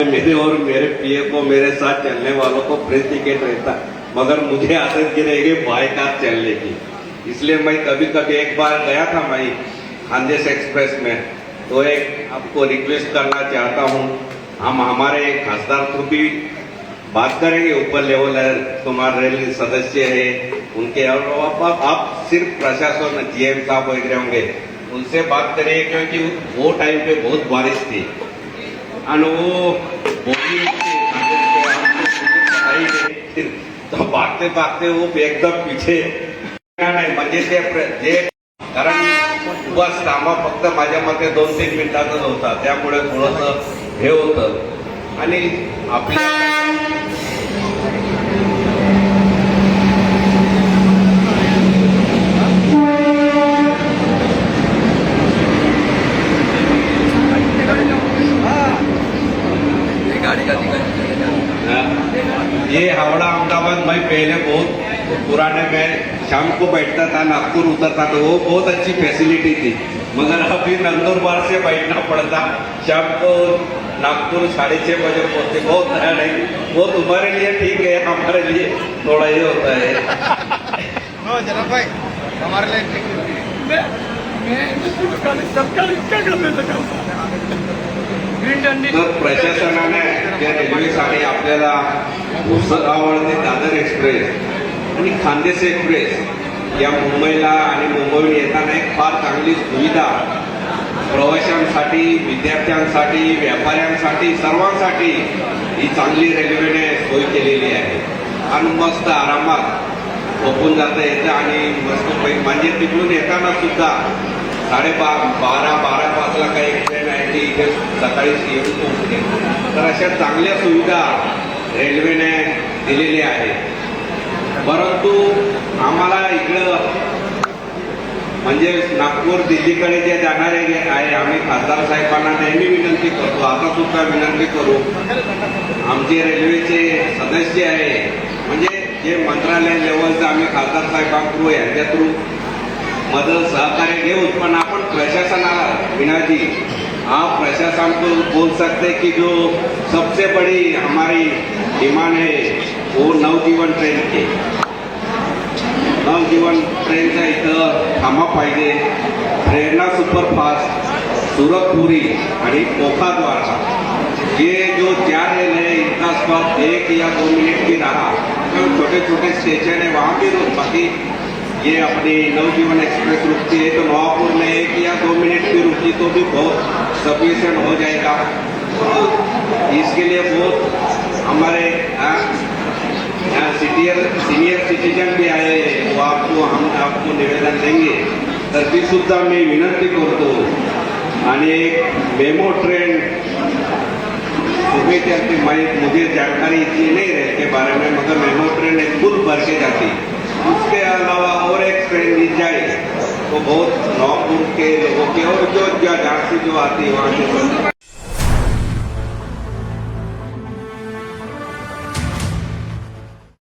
मेरे और मेरे पीए को मेरे साथ चलने वालों को फ्री टिकट रहता मगर मुझे आदत की रहेगी बाई कार चलने की। इसलिए मैं कभी कभी एक बार गया था मैं खानदेश एक्सप्रेस में तो एक आपको रिक्वेस्ट करना चाहता हूँ। हम हमारे खासदार को भी बात करेंगे ऊपर लेवल है तुम्हारे रेल सदस्य है उनके और आप, आप, आप सिर्फ़ प्रशासन जीएम साहब वगैरह होंगे उनसे बात करिए क्योंकि वो टाइम पे बहुत बारिश थी। आणि वो बोगी तो भागते भागते वो एकदम पीछे. नाही म्हणजे ते जे कारण बस थांबा फक्त माझ्या मते दोन तीन मिनिटातच होता त्यामुळे थोडस हे होतं. आणि आपल्या ये हावड़ा अहमदाबाद मैं पहले बहुत पुराने में शाम को बैठता था नागपुर उतरता था वो बहुत अच्छी फैसिलिटी थी। मगर अभी नंदुरबार से बैठना पड़ता। शाम को नागपुर साढ़े छः बजे पहुंचते बहुत टायर्ड है वो तुम्हारे लिए ठीक है हमारे लिए थोड़ा ये होता है। हो भाई हमारे लिए ठीक सरकार इतका कर देतं का ग्रीन डंडी तर प्रशासनाने त्या रेल्वेसाठी आपल्याला पुस्तकावरती दादर एक्सप्रेस आणि खानदेश एक्सप्रेस या मुंबईला आणि मुंबईहून येताना एक फार चांगली सुविधा प्रवाशांसाठी विद्यार्थ्यांसाठी व्यापाऱ्यांसाठी सर्वांसाठी ही चांगली रेल्वेने सोय केलेली आहे. आणि मस्त आरामात झोपून जाता येतं आणि मस्त पै- म्हणजे तिकडून येताना सुद्धा साडेबा बारा बारा पाचला काही ट्रेन आहे ती इथे सकाळी येऊन पोहोचते तर अशा चांगल्या सुविधा रेल्वेने दिलेल्या आहेत. परंतु आम्हाला इकडं म्हणजे नागपूर दिल्लीकडे जे जाणारे जे आहे आम्ही खासदार साहेबांना नेहमी विनंती करतो. आता सुद्धा विनंती करू. आमचे रेल्वेचे सदस्य आहे. म्हणजे जे मंत्रालय लेवलचं आम्ही खासदार साहेबांकडू यांच्या थ्रू मदत सहकार्य घेऊ पण आपण प्रशासनाला विनंती आप प्रशासन को बोल सकते कि जो सबसे बड़ी हमारी डिमांड है वो नवजीवन ट्रेन के. नवजीवन ट्रेनचा इथं थांबा पाहिजे. प्रेरणा सुपरफास्ट सुरतपुरी आणि कोकाद्वारा. ये जो चार रेल है इनका स्टॉप एक या दो मिनट की रहा. तो छोटे छोटे स्टेशन है वहाँ भी बाकी ये अपनी नवजीवन एक्सप्रेस रुकती है तो नवापुर में एक या दो मिनट की रुकी तो भी बहुत सफिशियंट हो जाएगा। इसके लिए बहुत हमारे सीनियर सीनियर सिटीजन भी आए हैं, वो आपको, हम आपको निवेदन देंगे। तर ती सुद्धा मी विनंती करतो एक मेमो ट्रेन सुबह मैं मुझे जानकारी इतनी नहीं रहे के बारे में, मगर मेमो ट्रेन एक फुल भर के जाती। उसके वो बहुत नौ के लोगों के और जो जहाँ से जो आती है वहाँ से।